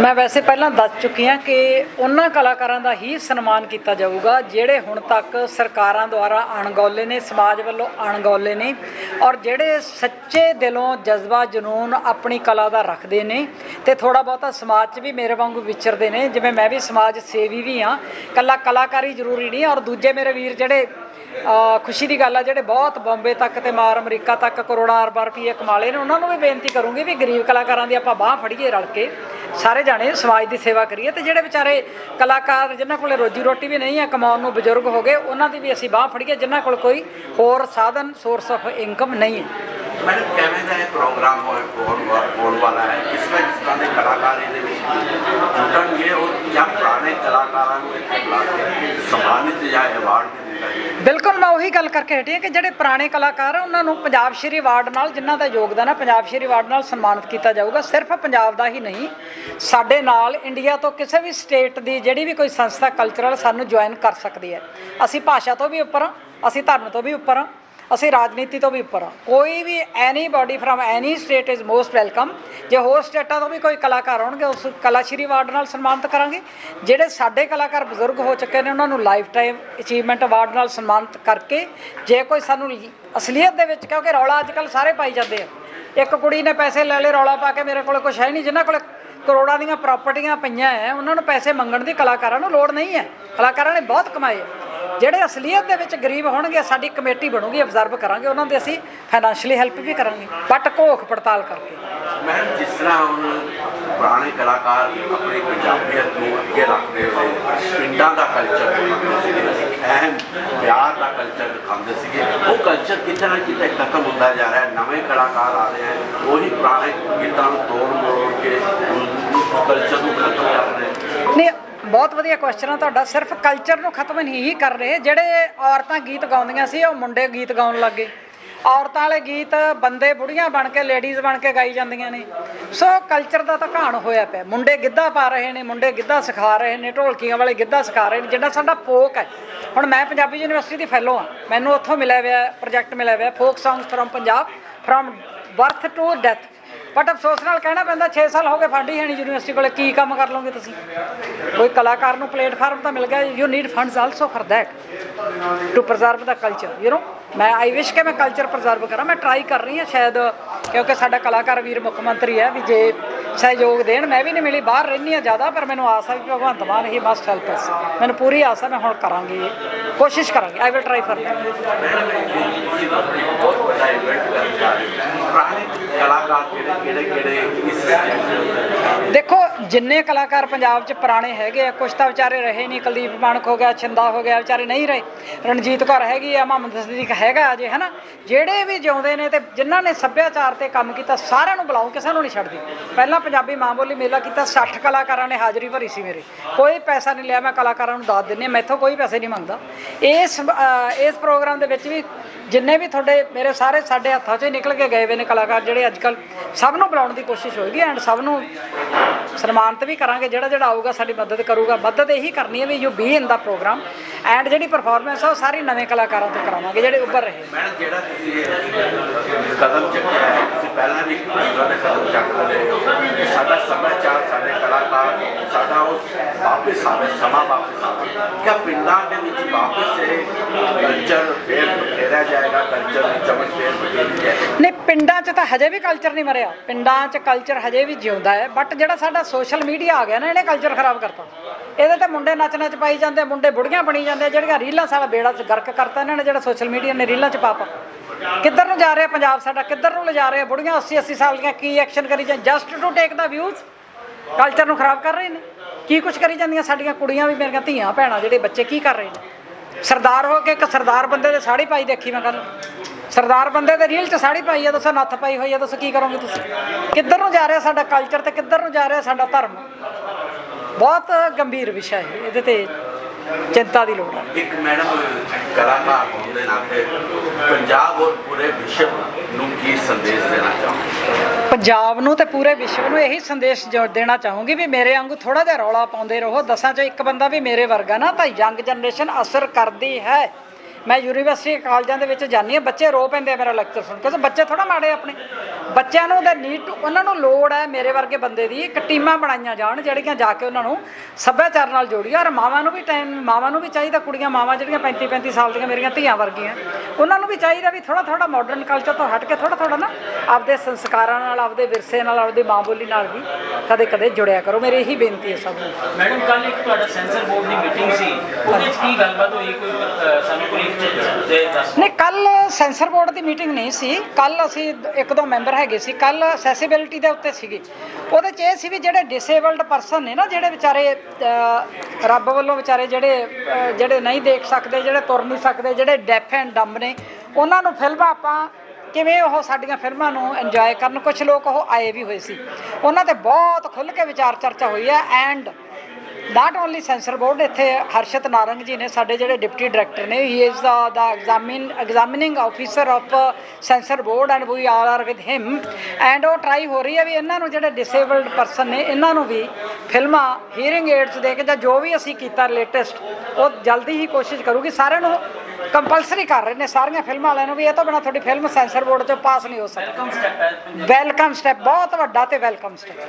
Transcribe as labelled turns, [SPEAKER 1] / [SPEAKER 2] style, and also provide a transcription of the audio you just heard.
[SPEAKER 1] ਮੈਂ ਵੈਸੇ ਪਹਿਲਾਂ ਦੱਸ ਚੁੱਕੀ ਹਾਂ ਕਿ ਉਹਨਾਂ ਕਲਾਕਾਰਾਂ ਦਾ ਹੀ ਸਨਮਾਨ ਕੀਤਾ ਜਾਊਗਾ, ਜਿਹੜੇ ਹੁਣ ਤੱਕ ਸਰਕਾਰਾਂ ਦੁਆਰਾ ਅਣਗੌਲੇ ਨੇ, ਸਮਾਜ ਵੱਲੋਂ ਅਣਗੌਲੇ ਨੇ ਔਰ ਜਿਹੜੇ ਸੱਚੇ ਦਿਲੋਂ ਜਜ਼ਬਾ ਜਨੂਨ ਆਪਣੀ ਕਲਾ ਦਾ ਰੱਖਦੇ ਨੇ ਤੇ ਥੋੜਾ ਬਹੁਤਾ ਸਮਾਜ 'ਚ ਵੀ ਮੇਰੇ ਵਾਂਗੂ ਵਿਚਰਦੇ ਨੇ, ਜਿਵੇਂ ਮੈਂ ਵੀ ਸਮਾਜ ਸੇਵੀ ਵੀ ਹਾਂ, ਕੱਲਾ ਕਲਾਕਾਰੀ ਜ਼ਰੂਰੀ ਨਹੀਂ ਔਰ ਦੂਜੇ ਮੇਰੇ ਵੀਰ ਜਿਹੜੇ ਖੁਸ਼ੀ ਦੀ ਗੱਲ ਆ, ਜਿਹੜੇ ਬਹੁਤ ਬੰਬੇ ਤੱਕ ਤੇ ਮਾਰ ਅਮਰੀਕਾ ਤੱਕ ਕਰੋੜਾਂ ਅਰਬਾਂ ਰੁਪਏ ਕਮਾ ਲਏ ਨੇ, ਉਹਨਾਂ ਨੂੰ ਵੀ ਬੇਨਤੀ ਕਰੂੰਗੀ ਵੀ ਗਰੀਬ ਕਲਾਕਾਰਾਂ ਦੀ ਆਪਾਂ ਬਾਹ ਫੜੀਏ ਰਲ ਕੇ। ਸਾਰੇ ਜਾਣੇ ਸਮਾਜ ਦੀ ਸੇਵਾ ਕਰੀਏ ਤੇ ਜਿਹੜੇ ਵਿਚਾਰੇ ਕਲਾਕਾਰ ਜਿਨ੍ਹਾਂ ਕੋਲੇ ਰੋਜੀ ਰੋਟੀ ਵੀ ਨਹੀਂ ਹੈ ਕਮਾਉਣ ਨੂੰ ਬਜ਼ੁਰਗ ਹੋ ਗਏ, ਉਹਨਾਂ ਦੀ ਵੀ ਅਸੀਂ ਬਾਹ ਫੜੀਏ, ਜਿਨ੍ਹਾਂ ਕੋਲ ਕੋਈ ਹੋਰ ਸਾਧਨ ਸੋਰਸ ਆਫ ਇਨਕਮ ਨਹੀਂ ਹੈ।
[SPEAKER 2] ਮੈਡਮ, ਕਿਵੇਂ ਦਾ ਇਹ ਪ੍ਰੋਗਰਾਮ ਹੋਣ ਵਾਲਾ ਹੈ? ਕਿਸ ਤਰ੍ਹਾਂ ਕਿਸ ਤਰ੍ਹਾਂ ਦੇ ਕਲਾਕਾਰ ਇਹਦੇ ਵਿੱਚ ਜੁਟਣਗੇ? ਔਰ ਜਾਂ ਪੁਰਾਣੇ ਕਲਾਕਾਰਾਂ ਨੂੰ ਇੱਥੇ ਬੁਲਾ ਕੇ ਸਨਮਾਨਿਤ ਜਾਂ ਅਵਾਰਡ
[SPEAKER 1] ਬਿਲਕੁਲ ਮੈਂ ਉਹੀ ਗੱਲ ਕਰਕੇ ਹਟੀ ਹਾਂ ਕਿ ਜਿਹੜੇ ਪੁਰਾਣੇ ਕਲਾਕਾਰ ਆ, ਉਹਨਾਂ ਨੂੰ ਪੰਜਾਬ ਸ਼੍ਰੀ ਅਵਾਰਡ ਨਾਲ ਜਿਨ੍ਹਾਂ ਦਾ ਯੋਗਦਾਨ ਹੈ ਪੰਜਾਬ ਸ਼੍ਰੀ ਅਵਾਰਡ ਨਾਲ ਸਨਮਾਨਿਤ ਕੀਤਾ ਜਾਊਗਾ। ਸਿਰਫ ਪੰਜਾਬ ਦਾ ਹੀ ਨਹੀਂ, ਸਾਡੇ ਨਾਲ ਇੰਡੀਆ ਤੋਂ ਕਿਸੇ ਵੀ ਸਟੇਟ ਦੀ ਜਿਹੜੀ ਵੀ ਕੋਈ ਸੰਸਥਾ ਕਲਚਰਲ ਸਾਨੂੰ ਜੁਆਇਨ ਕਰ ਸਕਦੀ ਹੈ। ਅਸੀਂ ਭਾਸ਼ਾ ਤੋਂ ਵੀ ਉੱਪਰ ਹਾਂ, ਅਸੀਂ ਧਰਮ ਤੋਂ ਵੀ ਉੱਪਰ ਹਾਂ ਅਸੀਂ ਰਾਜਨੀਤੀ ਤੋਂ ਵੀ ਉੱਪਰ ਹਾਂ। ਕੋਈ ਵੀ any anybody from any state is most welcome ਜੇ ਹੋਰ ਸਟੇਟਾਂ ਤੋਂ ਵੀ ਕੋਈ ਕਲਾਕਾਰ ਆਉਣਗੇ, ਉਸ ਕਲਾ ਸ਼੍ਰੀ ਅਵਾਰਡ ਨਾਲ ਸਨਮਾਨਿਤ ਕਰਾਂਗੇ। ਜਿਹੜੇ ਸਾਡੇ ਕਲਾਕਾਰ ਬਜ਼ੁਰਗ ਹੋ ਚੁੱਕੇ ਨੇ, ਉਹਨਾਂ ਨੂੰ ਲਾਈਫ ਟਾਈਮ ਅਚੀਵਮੈਂਟ ਅਵਾਰਡ ਨਾਲ ਸਨਮਾਨਿਤ ਕਰਕੇ, ਜੇ ਕੋਈ ਸਾਨੂੰ ਅਸਲੀਅਤ ਦੇ ਵਿੱਚ, ਕਿਉਂਕਿ ਰੌਲਾ ਅੱਜ ਕੱਲ ਸਾਰੇ ਪਾਈ ਜਾਂਦੇ ਆ। ਇੱਕ ਕੁੜੀ ਨੇ ਪੈਸੇ ਲੈ ਲਏ, ਰੌਲਾ ਪਾ ਕੇ ਮੇਰੇ ਕੋਲ ਕੁਝ ਹੈ ਨਹੀਂ, ਜਿਨ੍ਹਾਂ ਕੋਲ ਕਰੋੜਾਂ ਦੀਆਂ ਪ੍ਰਾਪਰਟੀਆਂ ਪਈਆਂ ਐ, ਉਹਨਾਂ ਨੂੰ ਪੈਸੇ ਮੰਗਣ ਦੀ ਕਲਾਕਾਰਾਂ ਨੂੰ ਲੋੜ ਨਹੀਂ ਹੈ ਕਲਾਕਾਰਾਂ ਨੇ ਬਹੁਤ ਕਮਾਏ ਜਿਹੜੇ ਅਸਲੀਅਤ ਦੇ ਵਿੱਚ ਗਰੀਬ ਹੋਣਗੇ ਸਾਡੀ ਕਮੇਟੀ ਬਣੂਗੀ ਅਬਜ਼ਰਵ ਕਰਾਂਗੇ ਉਹਨਾਂ ਦੇ ਅਸੀਂ ਫਾਈਨੈਂਸ਼ੀਅਲੀ ਹੈਲਪ ਵੀ ਕਰਾਂਗੇ। ਬਟ ਘੋਖ ਪੜਤਾਲ ਕਰਕੇ।
[SPEAKER 2] ਮੈਡਮ ਜਿਸ ਤਰ੍ਹਾਂ ਹੁਣ ਪੁਰਾਣੇ ਕਲਾਕਾਰ ਆਪਣੀ ਪੰਜਾਬੀਅਤ ਨੂੰ ਅੱਗੇ ਰੱਖਦੇ ਹੋਏ ਪਿੰਡਾਂ ਦਾ ਕਲਚਰ ਅਹਿਮ ਪਿਆਰ ਦਾ ਕਲਚਰ ਦਿਖਾਉਂਦੇ ਸੀਗੇ ਉਹ ਕਲਚਰ ਕਿਤੇ ਨਾ ਕਿਤੇ ਖਤਮ ਹੁੰਦਾ ਜਾ ਰਿਹਾ ਨਵੇਂ ਕਲਾਕਾਰ ਆ ਰਹੇ ਹਨ ਉਹੀ ਪੁਰਾਣੇ ਗੀਤਾਂ ਨੂੰ ਤੋੜ ਮਰੋੜ ਕੇ ਕਲਚਰ ਨੂੰ ਖਤਮ ਕਰ ਰਹੇ
[SPEAKER 1] ਨਹੀਂ ਬਹੁਤ ਵਧੀਆ ਕੁਐਸਚਨ ਆ ਤੁਹਾਡਾ। ਸਿਰਫ ਕਲਚਰ ਨੂੰ ਖਤਮ ਨਹੀਂ ਹੀ ਕਰ ਰਹੇ। ਜਿਹੜੇ ਔਰਤਾਂ ਗੀਤ ਗਾਉਂਦੀਆਂ ਸੀ, ਉਹ ਮੁੰਡੇ ਗੀਤ ਗਾਉਣ ਲੱਗੇ ਔਰਤਾਂ ਵਾਲੇ ਗੀਤ ਬੰਦੇ, ਬੁੜੀਆਂ ਬਣ ਕੇ ਲੇਡੀਜ਼ ਬਣ ਕੇ ਗਾਈ ਜਾਂਦੀਆਂ ਨੇ। ਸੋ ਕਲਚਰ ਦਾ ਤਾਂ ਘਾਣ ਹੋਇਆ ਪਿਆ। ਮੁੰਡੇ ਗਿੱਧਾ ਪਾ ਰਹੇ ਨੇ, ਮੁੰਡੇ ਗਿੱਧਾ ਸਿਖਾ ਰਹੇ ਨੇ, ਢੋਲਕੀਆਂ ਵਾਲੇ ਗਿੱਧਾ ਸਿਖਾ ਰਹੇ ਨੇ, ਜਿਹੜਾ ਸਾਡਾ ਫੋਕ ਹੈ। ਹੁਣ ਮੈਂ ਪੰਜਾਬੀ ਯੂਨੀਵਰਸਿਟੀ ਦੀ ਫੈਲੋ ਆ ਮੈਨੂੰ ਉੱਥੋਂ ਮਿਲਿਆ ਹੋਇਆ ਪ੍ਰੋਜੈਕਟ ਮਿਲਿਆ ਹੋਇਆ folk songs from Punjab from birth to death but ਅਫਸੋਸ ਨਾਲ ਕਹਿਣਾ ਪੈਂਦਾ 6 ਸਾਲ ਹੋ ਗਏ ਫਾਡੀ ਹੈਣੀ ਯੂਨੀਵਰਸਿਟੀ ਕੋਲੇ, ਕੀ ਕੰਮ ਕਰ ਲਓਗੇ ਤੁਸੀਂ? ਕੋਈ ਕਲਾਕਾਰ ਨੂੰ ਪਲੇਟਫਾਰਮ ਤਾਂ ਮਿਲ ਗਿਆ you need funds also for that to preserve the culture you know ਮੈਂ ਆਈ ਵਿਸ਼ ਕਿ ਮੈਂ ਕਲਚਰ ਪ੍ਰਜ਼ਰਵ ਕਰਾਂ, ਮੈਂ ਟਰਾਈ ਕਰ ਰਹੀ ਹਾਂ ਸ਼ਾਇਦ, ਕਿਉਂਕਿ ਸਾਡਾ ਕਲਾਕਾਰ ਵੀਰ ਮੁੱਖ ਮੰਤਰੀ ਹੈ ਵੀ ਜੇ ਸਹਿਯੋਗ ਦੇਣ, ਮੈਂ ਵੀ ਨਹੀਂ ਮਿਲੀ, ਬਾਹਰ ਰਹਿਣੀ ਆ ਜ਼ਿਆਦਾ, ਪਰ ਮੈਨੂੰ ਆਸ ਹੈ ਕਿ Bhagwant Mann he must help us ਮੈਨੂੰ ਪੂਰੀ ਆਸ ਹੈ, ਮੈਂ ਹੁਣ ਕਰਾਂਗੀ, ਕੋਸ਼ਿਸ਼ ਕਰਾਂਗੀ I will try
[SPEAKER 2] for that ਕਲਾਕਾਰ ਕਿਹੜੇ ਕਿਹੜੇ ਕਿਹੜੇ ਇਸ
[SPEAKER 1] ਦੇਖੋ, ਜਿੰਨੇ ਕਲਾਕਾਰ ਪੰਜਾਬ 'ਚ ਪੁਰਾਣੇ ਹੈਗੇ ਆ, ਕੁਛ ਤਾਂ ਵਿਚਾਰੇ ਰਹੇ ਨਹੀਂ ਕੁਲਦੀਪ ਮਾਨਕ ਹੋ ਗਿਆ, ਛਿੰਦਾ ਹੋ ਗਿਆ, ਵਿਚਾਰੇ ਨਹੀਂ ਰਹੇ। ਰਣਜੀਤ ਕੌਰ ਹੈਗੀ ਆ, ਮੁਹੰਮਦ ਸਦੀਕ ਹੈਗਾ ਅਜੇ, ਹਨਾ? ਜਿਹੜੇ ਵੀ ਜਿਉਂਦੇ ਨੇ ਤੇ ਜਿਨ੍ਹਾਂ ਨੇ ਸੱਭਿਆਚਾਰ ਤੇ ਕੰਮ ਕੀਤਾ, ਸਾਰਿਆਂ ਨੂੰ ਬੁਲਾਓ, ਕਿਸੇ ਨੂੰ ਨਹੀਂ ਛੱਡਦੀ। ਪਹਿਲਾਂ ਪੰਜਾਬੀ ਮਾਂ ਬੋਲੀ ਮੇਲਾ ਕੀਤਾ 60 ਕਲਾਕਾਰਾਂ ਨੇ ਹਾਜ਼ਰੀ ਭਰੀ ਸੀ ਮੇਰੇ। ਕੋਈ ਪੈਸਾ ਨਹੀਂ ਲਿਆ, ਮੈਂ ਕਲਾਕਾਰਾਂ ਨੂੰ ਦਾਤ ਦਿੰਨੀ ਹਾਂ ਮੈਥੋਂ ਕੋਈ ਪੈਸੇ ਨਹੀਂ ਮੰਗਦਾ। ਇਸ ਇਸ ਪ੍ਰੋਗਰਾਮ ਦੇ ਵਿੱਚ ਵੀ ਜਿੰਨੇ ਵੀ ਤੁਹਾਡੇ ਮੇਰੇ ਸਾਰੇ ਸਾਡੇ ਹੱਥਾਂ 'ਚੋਂ ਹੀ ਨਿਕਲ ਕੇ ਗਏ ਹੋਏ ਨੇ ਕਲਾਕਾਰ ਜਿਹੜੇ ਅੱਜ ਕੱਲ ਸਭ ਨੂੰ ਬੁਲਾਉਣ ਦੀ ਕੋਸ਼ਿਸ਼ ਹੋਏਗੀ ਐਂਡ ਸਭ ਨੂੰ ਸਨਮਾਨਿਤ ਵੀ ਕਰਾਂਗੇ, ਜਿਹੜਾ ਜਿਹੜਾ ਆਊਗਾ ਸਾਡੀ ਮਦਦ ਕਰੂਗਾ। ਮਦਦ ਇਹੀ ਕਰਨੀ ਹੈ ਵੀ you be in the program and ਜਿਹੜੀ ਪਰਫਾਰਮੈਂਸ ਆ ਉਹ ਸਾਰੀ ਨਵੇਂ ਕਲਾਕਾਰਾਂ ਤੋਂ ਕਰਾਵਾਂਗੇ, ਜਿਹੜੇ ਉੱਭਰ ਰਹੇ
[SPEAKER 2] ਮੈਡਮ ਜਿਹੜਾ ਤੁਸੀਂ ਕਦਮ ਚੱਕਿਆ ਹੈ, ਤੁਸੀਂ ਪਹਿਲਾਂ ਵੀ ਇੱਕ ਦੂਸਰਾ ਦੇ ਰਹੇ ਕਿ ਸਾਡਾ ਸੱਭਿਆਚਾਰ ਸਾਡੇ ਕਲਾਕਾਰ ਸਾਡਾ ਉਸ ਵਾਪਸ ਆਵੇ ਸਮਾਂ ਵਾਪਸ ਆਵੇ ਕਿ ਪਿੰਡਾਂ ਦੇ ਵਿੱਚ ਵਾਪਸ ਇਹ ਕਲਚਰ ਫੇਰ ਫੇਰਿਆ ਜਾਏਗਾ ਕਲਚਰ ਦੀ ਚਮਕ ਫੇਰ ਬਖੇਰੀ ਜਾਏਗੀ
[SPEAKER 1] ਨਹੀਂ ਪਿੰਡਾਂ 'ਚ ਤਾਂ ਹਜੇ ਵੀ ਕਲਚਰ ਨਹੀਂ ਮਰਿਆ ਪਿੰਡਾਂ 'ਚ ਕਲਚਰ ਹਜੇ ਵੀ ਜਿਉਂਦਾ ਹੈ ਬਟ ਜਿਹੜਾ ਸਾਡਾ ਸੋਸ਼ਲ ਮੀਡੀਆ ਆ ਗਿਆ ਨਾ ਇਹਨੇ ਕਲਚਰ ਖਰਾਬ ਕਰਤਾ ਇਹਦੇ ਤੇ ਮੁੰਡੇ ਨੱਚ ਨੱਚ ਪਾਈ ਜਾਂਦੇ ਮੁੰਡੇ ਬੁੜੀਆਂ ਬਣੀ ਜਾਂਦੇ ਜਿਹੜੀਆਂ ਰੀਲਾਂ ਸਾਲਾ ਬੇੜਾ 'ਚ ਗਰਕ ਕਰਤਾ ਇਹਨਾਂ ਨੇ ਜਿਹੜਾ ਸੋਸ਼ਲ ਮੀਡੀਆ ਨੇ ਰੀਲਾਂ 'ਚ ਪਾਪਾ ਕਿੱਧਰ ਨੂੰ ਜਾ ਰਿਹਾ ਪੰਜਾਬ ਸਾਡਾ? ਕਿੱਧਰ ਨੂੰ ਲਿਜਾ ਰਿਹਾ ਬੁੜੀਆਂ? 80 80 ਸਾਲ ਦੀਆਂ ਕੀ ਐਕਸ਼ਨ ਕਰੀ ਜਾਂ just to take the views culture ਨੂੰ ਖਰਾਬ ਕਰ ਰਹੇ ਨੇ? ਕੀ ਕੁਝ ਕਰੀ ਜਾਂਦੀਆਂ ਸਾਡੀਆਂ ਕੁੜੀਆਂ ਵੀ, ਮੇਰੀਆਂ ਧੀਆਂ ਭੈਣਾਂ ਜਿਹੜੇ ਬੱਚੇ ਕੀ ਕਰ ਰਹੇ ਨੇ? ਸਰਦਾਰ ਹੋ ਕੇ ਇੱਕ ਸਰਦਾਰ ਬੰਦੇ ਦੇ ਸਾੜੀ ਪਾਈ ਦੇਖੀ ਮੈਂ ਕੱਲ ਸਰਦਾਰ ਬੰਦੇ ਦੇ ਰੀਲ 'ਚ ਸਾੜੀ ਪਾਈ ਆ, ਦੱਸੋ ਨੱਥ ਪਾਈ ਹੋਈ ਆ, ਦੱਸੋ ਕੀ ਕਰੋਗੇ ਤੁਸੀਂ? ਕਿੱਧਰ ਨੂੰ ਜਾ ਰਿਹਾ ਸਾਡਾ ਕਲਚਰ ਤੇ ਕਿੱਧਰ ਨੂੰ ਜਾ ਰਿਹਾ ਸਾਡਾ ਧਰਮ? ਬਹੁਤ ਗੰਭੀਰ ਵਿਸ਼ਾ ਹੈ ਇਹਦੇ ਤੇ ਚਿੰਤਾ ਦੀ ਲੋੜ ਹੈ
[SPEAKER 2] ਇੱਕ ਮੈਡਮ ਕਲਾਕਾਰ ਹੋਣ ਦੇ ਨਾਤੇ ਪੰਜਾਬ ਔਰ ਪੂਰੇ ਵਿਸ਼ਵ ਨੂੰ ਕੀ ਸੰਦੇਸ਼ ਦੇਣਾ ਚਾਹੁੰਦੇ
[SPEAKER 1] ਪੰਜਾਬ ਨੂੰ ਤੇ ਪੂਰੇ ਵਿਸ਼ਵ ਨੂੰ ਇਹੀ ਸੰਦੇਸ਼ ਜੋ ਦੇਣਾ ਚਾਹੂੰਗੀ ਵੀ ਮੇਰੇ ਵਾਂਗੂ ਥੋੜਾ ਜਿਹਾ ਰੌਲਾ ਪਾਉਂਦੇ ਰਹੋ। ਦਸਾਂ ਚੋਂ ਇੱਕ ਬੰਦਾ ਵੀ ਮੇਰੇ ਵਰਗਾ ਨਾ ਤਾਂ ਯੰਗ ਜਨਰੇਸ਼ਨ ਅਸਰ ਕਰਦੀ ਹੈ। ਮੈਂ ਯੂਨੀਵਰਸਿਟੀ ਕਾਲਜਾਂ ਦੇ ਵਿੱਚ ਜਾਂਦੀ ਹਾਂ, ਬੱਚੇ ਰੋ ਪੈਂਦੇ ਆ ਮੇਰਾ ਲੈਕਚਰ ਸੁਣ ਕੇ। ਬੱਚੇ ਥੋੜਾ ਮਾੜੇ ਆਪਣੇ। ਬੱਚਿਆਂ ਨੂੰ ਉਹਦਾ ਨੀਡ ਉਹਨਾਂ ਨੂੰ ਲੋੜ ਹੈ ਮੇਰੇ ਵਰਗੇ ਬੰਦੇ ਦੀ ਇੱਕ ਟੀਮਾਂ ਬਣਾਈਆਂ ਜਾਣ, ਜਿਹੜੀਆਂ ਜਾ ਕੇ ਉਹਨਾਂ ਨੂੰ ਸੱਭਿਆਚਾਰ ਨਾਲ ਜੋੜੀਆਂ। ਔਰ ਮਾਵਾਂ ਨੂੰ ਵੀ ਟਾਈਮ ਮਾਵਾਂ ਨੂੰ ਵੀ ਚਾਹੀਦਾ ਕੁੜੀਆਂ, ਮਾਵਾਂ ਜਿਹੜੀਆਂ 35 35 ਸਾਲ ਦੀਆਂ ਮੇਰੀਆਂ ਧੀਆਂ ਵਰਗੀਆਂ। ਉਹਨਾਂ ਨੂੰ ਵੀ ਚਾਹੀਦਾ ਵੀ ਥੋੜਾ ਥੋੜਾ ਮਾਡਰਨ ਕਲਚਰ ਤੋਂ ਹਟ ਕੇ ਥੋੜਾ ਥੋੜਾ ਨਾ ਆਪਦੇ ਸੰਸਕਾਰਾਂ ਨਾਲ, ਆਪਦੇ ਵਿਰਸੇ ਨਾਲ, ਆਪਦੀ ਮਾਂ ਬੋਲੀ ਨਾਲ ਵੀ ਕਦੇ ਕਦੇ ਜੁੜਿਆ ਕਰੋ। ਮੇਰੀ ਇਹੀ ਬੇਨਤੀ ਹੈ ਸਭ ਨੂੰ।
[SPEAKER 3] ਮੈਡਮ ਕੱਲ ਇੱਕ ਤੁਹਾਡਾ ਸੈਂਸਰ ਬੋਰਡ ਦੀ ਮੀਟਿੰਗ ਸੀ। ਉਹਦੇ ਵਿੱਚ ਕੀ ਗੱਲਬਾਤ ਹੋਈ? ਕੋਈ ਸਾਨੂੰ ਕੋਈ
[SPEAKER 1] ਨਹੀਂ ਕੱਲ ਸੈਂਸਰ ਬੋਰਡ ਦੀ ਮੀਟਿੰਗ ਨਹੀਂ ਸੀ। ਕੱਲ ਅਸੀਂ ਇੱਕ ਦੋ ਮੈਂਬਰ ਹੈਗੇ ਸੀ। ਕੱਲ ਅਸੈਸਿਬਿਲਿਟੀ ਦੇ ਉੱਤੇ ਸੀਗੇ। ਉਹਦੇ 'ਚ ਇਹ ਸੀ ਵੀ ਜਿਹੜੇ ਡਿਸੇਬਲਡ ਪਰਸਨ ਨੇ ਨਾ, ਜਿਹੜੇ ਵਿਚਾਰੇ ਰੱਬ ਵੱਲੋਂ ਵਿਚਾਰੇ ਜਿਹੜੇ ਜਿਹੜੇ ਨਹੀਂ ਦੇਖ ਸਕਦੇ, ਜਿਹੜੇ ਤੁਰ ਨਹੀਂ ਸਕਦੇ, ਜਿਹੜੇ ਡੈਫ ਐਂਡ ਡੰਬ ਨੇ, ਉਹਨਾਂ ਨੂੰ ਫਿਲਮਾਂ ਆਪਾਂ ਕਿਵੇਂ ਉਹ ਸਾਡੀਆਂ ਫਿਲਮਾਂ ਨੂੰ ਇੰਜੋਏ ਕਰਨ? ਕੁਝ ਲੋਕ ਉਹ ਆਏ ਵੀ ਹੋਏ ਸੀ। ਉਹਨਾਂ ਤੇ ਬਹੁਤ ਖੁੱਲ੍ਹ ਕੇ ਵਿਚਾਰ ਚਰਚਾ ਹੋਈ ਹੈ। And not only censor board ਇੱਥੇ ਹਰਸ਼ਤ ਨਾਰੰਗ ਜੀ ਨੇ ਸਾਡੇ ਜਿਹੜੇ ਡਿਪਟੀ ਡਾਇਰੈਕਟਰ ਨੇ he is the the examine examining officer of censor board and we all are with him and ਉਹ ਟਰਾਈ ਹੋ ਰਹੀ ਹੈ ਵੀ ਇਹਨਾਂ ਨੂੰ ਜਿਹੜੇ ਡਿਸੇਬਲਡ ਪਰਸਨ ਨੇ ਇਹਨਾਂ ਨੂੰ ਵੀ ਫਿਲਮਾਂ ਹੀਅਰਿੰਗ ਏਡਸ ਦੇ ਕੇ ਜਾਂ ਜੋ ਵੀ ਅਸੀਂ ਕੀਤਾ ਲੇਟੈਸਟ ਉਹ ਜਲਦੀ ਹੀ ਕੋਸ਼ਿਸ਼ ਕਰੂਗੀ। ਸਾਰਿਆਂ ਨੂੰ ਕੰਪਲਸਰੀ ਕਰ ਰਹੇ ਨੇ ਸਾਰੀਆਂ ਫਿਲਮਾਂ ਵਾਲਿਆਂ ਨੂੰ ਵੀ ਇਹ ਤੋਂ ਬਿਨਾ ਤੁਹਾਡੀ ਫਿਲਮ ਸੈਂਸਰ ਬੋਰਡ 'ਚੋਂ ਪਾਸ ਨਹੀਂ ਹੋ ਸਕਦੀ। ਵੈਲਕਮ ਸਟੈਪ ਬਹੁਤ ਵੱਡਾ ਤੇ ਵੈਲਕਮ ਸਟੈਪ